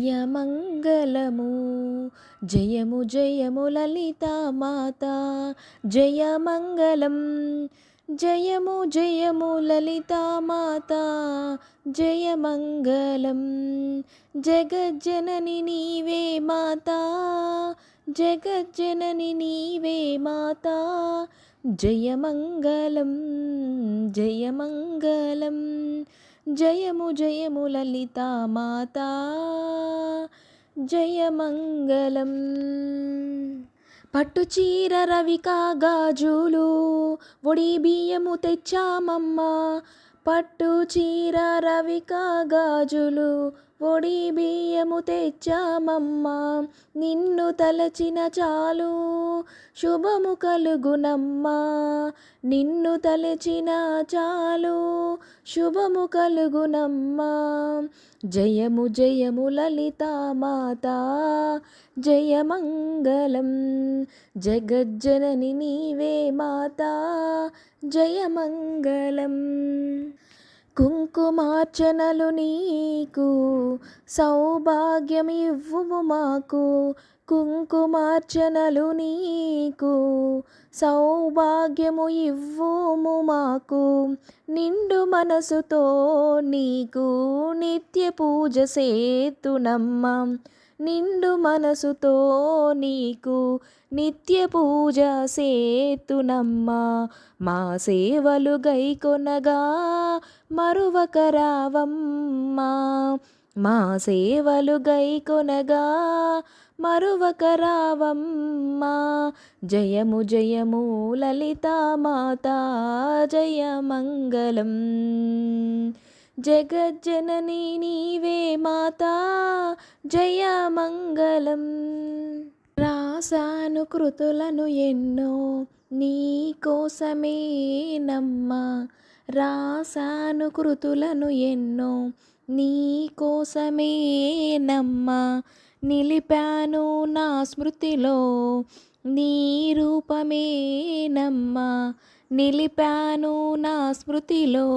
జయమంగళము. జయము జయము లలితామాత జయమంగళం. జయము జయము లలితామాత జయమంగళం. జగజ్జనని నీవే మాత. జగజ్జనని నీవే మాత. జయమంగళం. జయమంగళం. జయము జయము లలితామాత జయమంగళం పట్టు చీర రవికా గాజులు ఒడి బియ్యము తెచ్చామమ్మ. పట్టు చీర రవికా గాజులు ఒడి బియ్యము తెచ్చామమ్మ. నిన్ను తలచిన చాలు శుభము కలుగునమ్మా. నిన్ను తలచిన చాలు శుభము కలుగునమ్మా జయము జయము లలితామాత జయమంగళం. జగజ్జనని నీవే మాత. జయమంగళం. కుంకుమార్చనలు నీకు సౌభాగ్యమివ్వుము మాకు. కుంకుమార్చనలు నీకు సౌభాగ్యము ఇవ్వుము మాకు. నిండు మనసుతో నీకు నిత్య పూజ సేతునమ్మ నిండు మనసుతో నీకు నిత్య పూజ సేతునమ్మ మా సేవలు గైకొనగా మరువకరావమ్మా మా సేవలు గైకొనగా మరువక రావమ్మా. జయము జయము లలితామాత జయమంగళం జగజ్జనని నీవే మాత జయమంగళం రాసాను కృతులను ఎన్నో నీ కోసమే రాసాను కృతులను ఎన్నో నీ కోసమే నిలిపాను నా స్మృతిలో నీ రూపమేనమ్మా నిలిపాను నా స్మృతిలో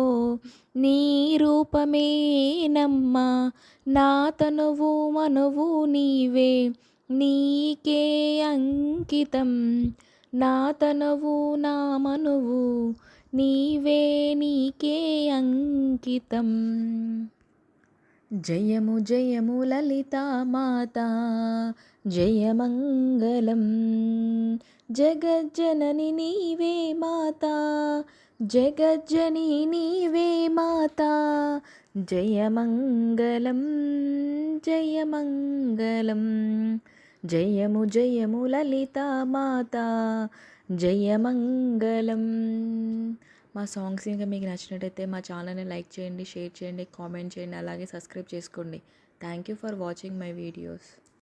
నీ రూపమేనమ్మా నా తనువు మనువు నీవే నీకే అంకితం. నా తనువు నా మనువు నీవే నీకే అంకితం. జయము జయము లలితామాత జయమంగళం. జగజ్జనని నీవే మాత జగజ్జని నీవే మాత జయమంగళం జయమంగళం. జయము జయము లలితామాత జయమంగళం. మా సాంగ్స్ ఇంకా మీకు నచ్చినట్టయితే మా ఛానల్ని లైక్ చేయండి షేర్ చేయండి కామెంట్ చేయండి అలాగే సబ్స్క్రైబ్ చేసుకోండి. Thank you for watching my videos